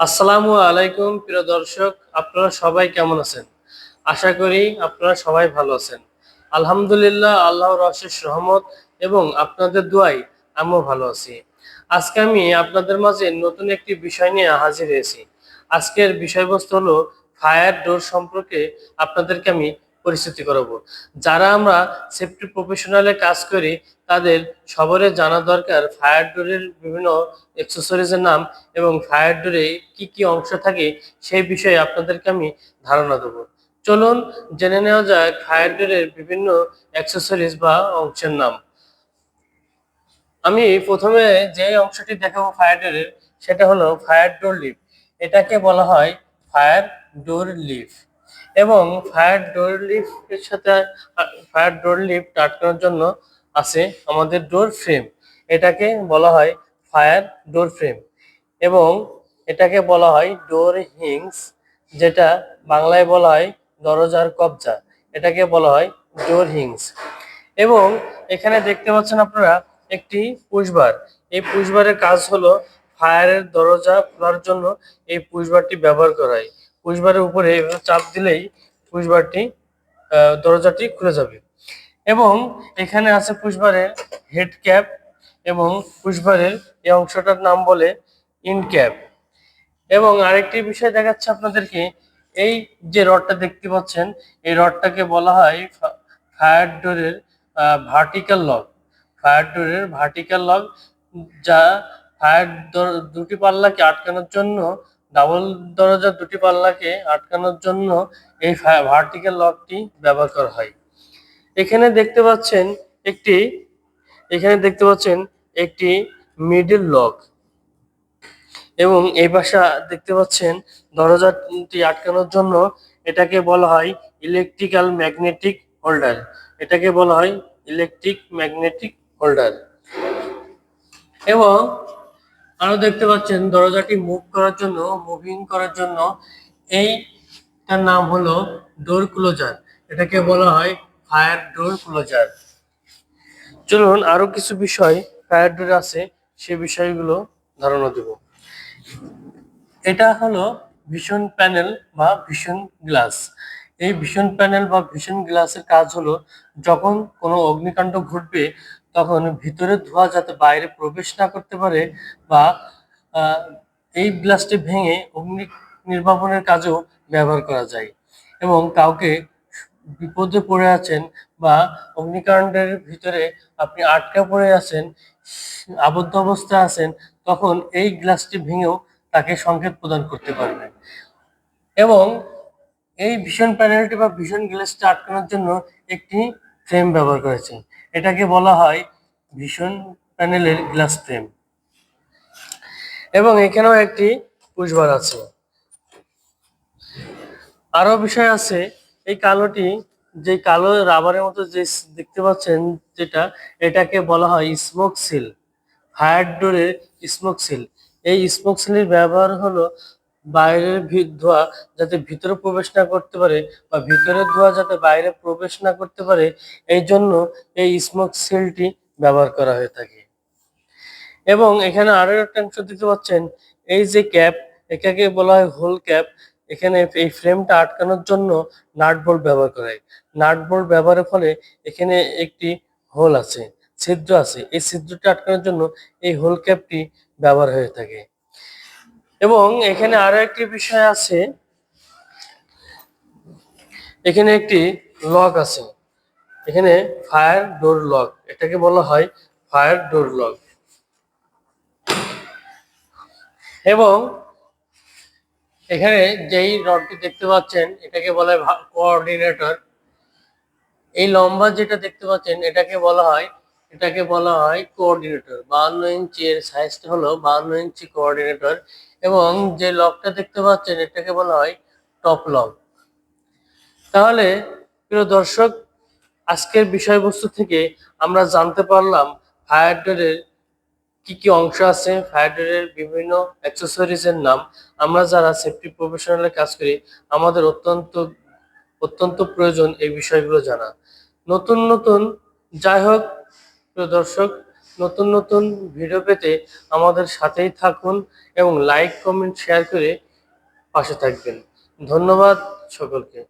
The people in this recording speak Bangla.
আসসালামু আলাইকুম, প্রিয় দর্শক, আপনারা সবাই কেমন আছেন? আশা করি আপনারা সবাই ভালো আছেন। আলহামদুলিল্লাহ, আল্লাহর অশেষ রহমত এবং আপনাদের দোয়াই আমিও ভালো আছি। আজকে আমি আপনাদের মাঝে নতুন একটি বিষয় নিয়ে হাজির হয়েছি। আজকের বিষয়বস্তু হলো ফায়ার ডোর সম্পর্কে আপনাদেরকে আমি পরিচিতি করাবো। যারা আমরা সেফটি প্রফেশনালে কাজ করি, তাদের সবারই জানা দরকার ফায়ার ডোরের বিভিন্ন এক্সেসরিজের নাম এবং ফায়ার ডোরে কি কি অংশ থাকে, সেই বিষয়ে আপনাদেরকে আমি ধারণা দেবো। চলুন জেনে নেওয়া যাক ফায়ার ডোরের বিভিন্ন অ্যাক্সেসরিজ বা অংশের নাম। আমি প্রথমে যে অংশটি দেখাবো ফায়ার ডোরের সেটা হলো ফায়ার ডোর লিফ এটাকে বলা হয় ফায়ার ডোর লিফ এবং ফায়ার ডোর লিফের সাথে ফায়ার ডোর লিফ আটকানোর জন্য আছে আমাদের ডোর ফ্রেম এটাকে বলা হয় ফায়ার ডোর ফ্রেম এবং এটাকে বলা হয় ডোর হিংস যেটা বাংলায় বলা হয় দরজার কবজা। এটাকে বলা হয় ডোর হিংস এবং এখানে দেখতে পাচ্ছেন আপনারা একটি পুশবার এই পুশবারের কাজ হলো ফায়ারের দরজা খোলার জন্য এই পুশবারটি ব্যবহার করা হয়। পুশবারের উপরে চাপ দিলেই পুশবারটি আহ, দরজাটি খুলে যাবে। এবং এখানে আছে পুষবারের হেড ক্যাপ এবং পুষবারের এই অংশটার নাম বলে ইন ক্যাপ এবং আরেকটি বিষয় দেখাচ্ছে আপনাদেরকে এই যে রডটা দেখতে পাচ্ছেন এই রডটাকে বলা হয় ফায়ার ডোরের ভার্টিক্যাল লক ফায়ার ডোরের ভার্টিক্যাল লক যা ফায়ার দুটি পাল্লাকে আটকানোর জন্য ডাবল দরজার দুটি পাল্লাকে আটকানোর জন্য এই ভার্টিক্যাল লকটি ব্যবহার করা হয়। এখানে দেখতে পাচ্ছেন একটি, এখানে দেখতে পাচ্ছেন একটি মিডিল লক এবং এই পাশে দেখতে পাচ্ছেন দরজাটি আটকানোর জন্য এটাকে বলা হয় ইলেকট্রিক্যাল ম্যাগনেটিক হোল্ডার এটাকে বলা হয় ইলেকট্রিক ম্যাগনেটিক হোল্ডার এবং আরও দেখতে পাচ্ছেন, দরজাটি মুভ করার জন্য মুভিং করার জন্য এইটার নাম হলো ডোর ক্লোজার এটাকে বলা হয় ফায়ার ডোর ক্লোজার চলুন আরও কিছু বিষয় ফায়ার ডোর আছে, সে বিষয়গুলো ধারণা দেব। এটা হলো ভীষণ প্যানেল বা ভীষণ গ্লাস এই ভীষণ প্যানেল বা ভীষণ গ্লাসের কাজ হলো, যখন কোনো অগ্নিকাণ্ড ঘটবে তখন ভিতরে ধোঁয়া যাতে বাইরে প্রবেশ না করতে পারে বা এই গ্লাসটি ভেঙে অগ্নি নির্বাপনের কাজেও ব্যবহার করা যায়। এবং কাউকে বিপদে পড়ে আছেন বা অগ্নিকাণ্ডের ভিতরে আপনি আটকা পড়ে আছেন, আবদ্ধ অবস্থায় আছেন, তখন এই গ্লাসটি ভেঙেও তাকে সংকেত প্রদান করতে পারবেন। এবং এই ভীষণ প্যানেলটি বা ভীষণ গ্লাসটি আটকানোর জন্য একটি ফ্রেম ব্যবহার করেছে এটাকে বলা হয় ভীষণ প্যানেলের গ্লাস ফ্রেম। এবং এখানেও একটি পুশবার আছে। আরও বিষয় আছে, এই কালোটি যে কালো রাবারের মতো যে দেখতে পাচ্ছেন যেটা, এটাকে বলা হয় স্মোক সিল ফায়ার ডোরের স্মোক সিল। এই স্মোক সিলের ব্যবহার হলো বাইরের ধোঁয়া যাতে ভিতরে প্রবেশ না করতে পারে বা ভিতরের ধোঁয়া যাতে বাইরে প্রবেশ না করতে পারে, এই জন্য এই স্মোক সিলটি ব্যবহার করা হয়ে থাকে। এবং এখানে আরও একটা অংশ দেখতে পাচ্ছেন, এই যে ক্যাপ এটাকে বলা হয় হোল ক্যাপ এখানে এই ফ্রেমটা আটকানোর জন্য নাট ব্যবহার করা হয়। নাট ব্যবহারের ফলে এখানে একটি হোল আছে, ছিদ্র আছে। এই ছিদ্রটা আটকানোর জন্য এই হোল ক্যাপটি ব্যবহার হয়ে থাকে। এবং এখানে আরও একটি বিষয় আছে। এখানে একটি লক আছে। এখানে ফায়ার ডোর লক, এটাকে বলা হয় ফায়ার ডোর লক। এবং এখানে যেই রডটি দেখতে পাচ্ছেন, এটাকে বলা হয় কোঅর্ডিনেটর এই লম্বা যেটা দেখতে পাচ্ছেন, এটাকে বলা হয় এটাকে বলা হয় কোঅর্ডিনেটর। বাহান্ন ইঞ্চি এর সাইজটা হলো বাহান্ন ইঞ্চি কোঅর্ডিনেটর এবং যে লকটা দেখতে পাচ্ছেন, এটাকে বলা হয় টপ লক তাহলে, প্রিয় দর্শক, আজকের বিষয়বস্তু থেকে আমরা জানতে পারলাম ফায়ার ডোরের কি কি অংশ আছে ফায়ার ডোরের বিভিন্ন অ্যাক্সেসরিজের নাম। আমরা যারা সেফটি প্রফেশনালে কাজ করি, আমাদের অত্যন্ত অত্যন্ত প্রয়োজন এই বিষয়গুলো জানা। নতুন নতুন, যাই হোক প্রিয় দর্শক, নতুন নতুন ভিডিও পেতে আমাদের সাথেই থাকুন এবং লাইক কমেন্ট শেয়ার করে পাশে থাকবেন। ধন্যবাদ সকলকে।